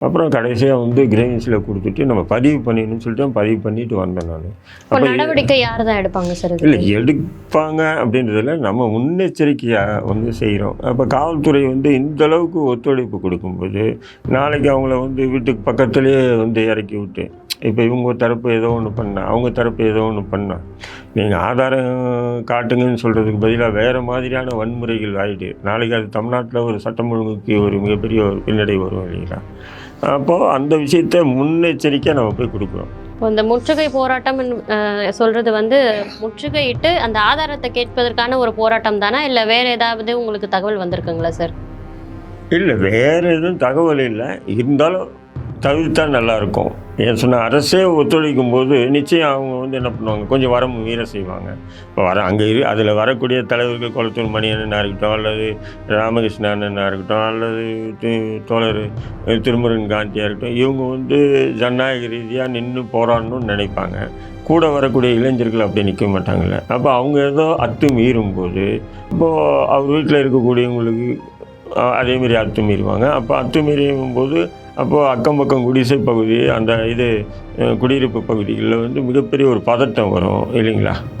அப்புறம் கடைசியாக வந்து கிரேவின்ஸில் கொடுத்துட்டு நம்ம பதிவு பண்ணிடணும்னு சொல்லிட்டு பதிவு பண்ணிட்டு வந்தேன் நான். இப்போ நடவடிக்கை யார் தான் எடுப்பாங்க சார் இல்லை எடுப்பாங்க அப்படின்றதுல நம்ம முன்னெச்சரிக்கையாக வந்து செய்கிறோம் அப்போ காவல்துறை வந்து இந்த அளவுக்கு ஒத்துழைப்பு கொடுக்கும்போது நாளைக்கு அவங்கள வந்து வீட்டுக்கு பக்கத்துலேயே வந்து இறக்கி விட்டு இப்போ இவங்க தரப்பு ஏதோ ஒன்று பண்ணா அவங்க தரப்பு ஏதோ ஒன்று பண்ணா நீங்கள் ஆதாரம் காட்டுங்கன்னு சொல்கிறதுக்கு பதிலாக வேறு மாதிரியான வன்முறைகள் ஆகிடு நாளைக்கு அது தமிழ்நாட்டில் ஒரு சட்டம் ஒழுங்குக்கு ஒரு மிகப்பெரிய ஒரு பின்னடைவு வரும் இல்லைங்களா? அப்போது அந்த விஷயத்தை முன்னெச்சரிக்கையாக நம்ம போய் கொடுக்குறோம் இப்போ இந்த முற்றுகை போராட்டம் சொல்றது வந்து முற்றுகையிட்டு அந்த ஆதாரத்தை கேட்பதற்கான ஒரு போராட்டம் தானா? இல்லை வேற ஏதாவது உங்களுக்கு தகவல் வந்திருக்குங்களா சார்? இல்லை வேறு எதுவும் தகவல் இல்லை. இருந்தாலும் தவிர்த்தா நல்லாயிருக்கும். ஏன் சொன்னால் அரசே ஒத்துழைக்கும் போது நிச்சயம் அவங்க வந்து என்ன பண்ணுவாங்க? கொஞ்சம் வரம் மீற செய்வாங்க. இப்போ வர அங்கே இரு அதில் வரக்கூடிய தலைவர்கள் குளத்தூர் மணி அண்ணனாக இருக்கட்டும் அல்லது ராமகிருஷ்ண அண்ணனாக இருக்கட்டும் அல்லது தோழர் திருமுருகன் காந்தியாக இருக்கட்டும் இவங்க வந்து ஜனநாயக ரீதியாக நின்று போராடணும்னு நினைப்பாங்க. கூட வரக்கூடிய இளைஞர்கள் அப்படி நிற்க மாட்டாங்கல்ல. அப்போ அவங்க ஏதோ அத்து மீறும் போது இப்போது அவர் வீட்டில் இருக்கக்கூடியவங்களுக்கு அதேமாரி அத்துமீறுவாங்க அப்போ அத்துமீறியும் போது அப்போது அக்கம் பக்கம் குடிசை பகுதி அந்த இது குடியிருப்பு பகுதிகளில் வந்து மிகப்பெரிய ஒரு பதட்டம் வரும் இல்லைங்களா?